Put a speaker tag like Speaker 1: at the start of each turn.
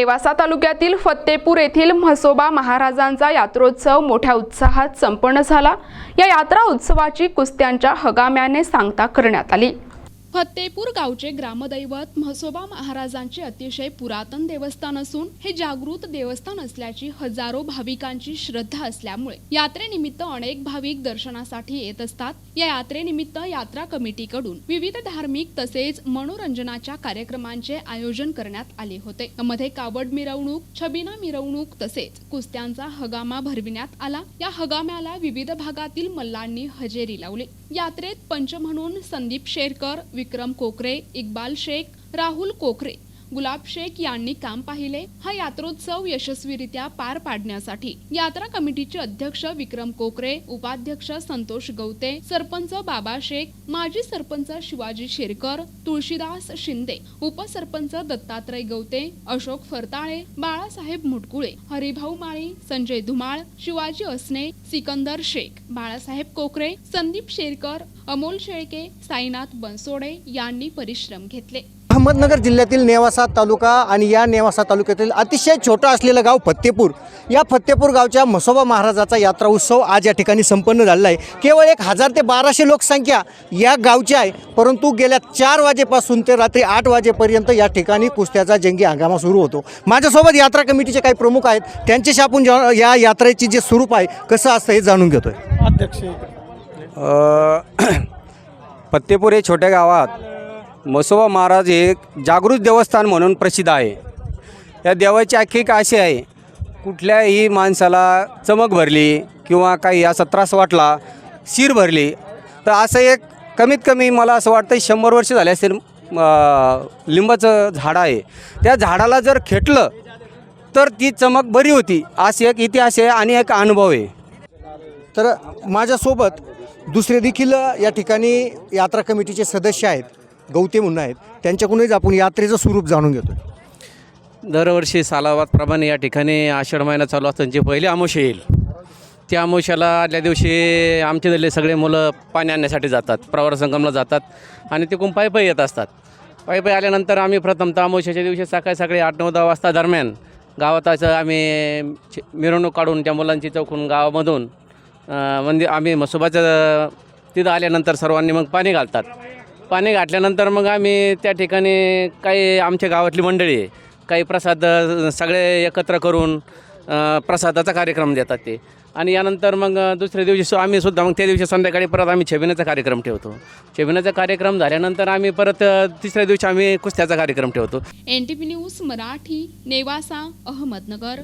Speaker 1: नेवासा तालुक्यातील फत्तेपूर येथील म्हसोबा महाराजांचा यात्रोत्सव मोठ्या उत्साहात संपन्न झाला. या यात्रा उत्सवाची कुस्त्यांच्या हगाम्याने सांगता करण्यात आली. फत्तेपूर गावचे ग्रामदैवत म्हसोबा महाराजांचे अतिशय पुरातन देवस्थान असून हे जागृत देवस्थान असल्याची हजारो भाविकांची श्रद्धा असल्यामुळे यात्रेनिमित्त अनेक भाविक दर्शनासाठी येत असतात. या यात्रेनिमित्त यात्रा कमिटीकडून विविध धार्मिक तसेच मनोरंजनाच्या कार्यक्रमांचे आयोजन करण्यात आले होते. यामध्ये कावड मिरवणूक छबिना मिरवणूक तसेच कुस्त्यांचा हगामा भरविण्यात आला. या हगाम्याला विविध भागातील मल्लांनी हजेरी लावली. यात्रेत पंच म्हणून संदीप शेरकर विक्रम कोकरे इक्बाल शेख राहुल कोकरे. गुलाब शेख यांनी काम पाहिले हा यात्रोत्सव यशस्वीरित्या पार पाडण्यासाठी. यात्रा कमिटीचे अध्यक्ष विक्रम कोकरे उपाध्यक्ष संतोष गवते सरपंच बाबा शेख माजी सरपंच शिवाजी शेरकर तुळशीदास शिंदे उपसरपंच दत्तात्रय गवते अशोक फरताळे बाळासाहेब मुटकुळे हरिभाऊ माळी संजय धुमाळ शिवाजी असने सिकंदर शेख बाळासाहेब कोकरे संदीप शेरकर अमोल शेळके साईनाथ बनसोडे यांनी परिश्रम घेतले.
Speaker 2: अहमदनगर जिल्ह्यातील नेवासा तालुका आणि या नेवासा तालुक्यातील अतिशय छोटं असलेलं गाव फत्तेपूर. या फत्तेपूर गावच्या म्हसोबा महाराजाचा यात्रा उत्सव आज या ठिकाणी संपन्न झालेला आहे. केवळ एक हजार ते बाराशे लोकसंख्या या गावची आहे परंतु गेल्या चार वाजेपासून ते रात्री आठ वाजेपर्यंत या ठिकाणी कुस्त्याचा जंगी हंगामा सुरू होतो. माझ्यासोबत यात्रा कमिटीचे काही प्रमुख आहेत. त्यांच्याशी आपण जा- या यात्रेची जे स्वरूप आहे कसं असतं हे जाणून घेतोय.
Speaker 3: अध्यक्ष.
Speaker 4: फत्तेपूर हे छोट्या गावात म्हसोबा महाराज हे जागृत देवस्थान म्हणून प्रसिद्ध आहे. या देवाची आख्यायिका अशी आहे कुठल्याही माणसाला चमक भरली किंवा काही असा त्रास वाटला शिर भरली तर असं एक कमीत कमी मला असं वाटतं शंभर वर्ष झाले असेल लिंबाचं झाड आहे. त्या झाडाला जर खेटलं तर ती चमक बरी होती. असे एक इतिहास आहे आणि एक अनुभव आहे.
Speaker 2: तर माझ्यासोबत दुसरे देखील या ठिकाणी यात्रा कमिटीचे सदस्य आहेत. गौते म्हणून आहेत. त्यांच्याकडूनच आपण यात्रेचं स्वरूप जाणून घेतो
Speaker 5: दरवर्षी सालावादप्रमाणे या ठिकाणी आषाढ महिना चालू असताना जे पहिले आमोशा येईल त्या आमोशाला आदल्या दिवशी आमचे झाले सगळे मुलं पाणी आणण्यासाठी जातात प्रवार संगमला जातात आणि तिकडून पायी पायी येत असतात. पायी पायी आल्यानंतर आम्ही प्रथमतः अमावश्याच्या दिवशी सकाळी सकाळी आठ नऊ दहा वाजता दरम्यान गावात असं आम्ही मिरवणूक काढून त्या मुलांची चौकून गावामधून म्हणजे आम्ही मसोबाचं तिथं आल्यानंतर सर्वांनी मग पाणी घालतात. पाणी घातल्यानंतर मग आम्ही त्या ठिकाणी काही आमच्या गावातली मंडळी आहे काही प्रसाद सगळे एकत्र करून प्रसादाचा कार्यक्रम देतात ते. आणि यानंतर मग दुसऱ्या दिवशी सु आम्ही सुद्धा मग त्या दिवशी संध्याकाळी परत आम्ही छबिनाचा कार्यक्रम ठेवतो. छेबिनाचा कार्यक्रम झाल्यानंतर आम्ही परत तिसऱ्या दिवशी आम्ही कुस्त्याचा कार्यक्रम ठेवतो.
Speaker 1: N T P news Marathi Nevasa Ahmednagar.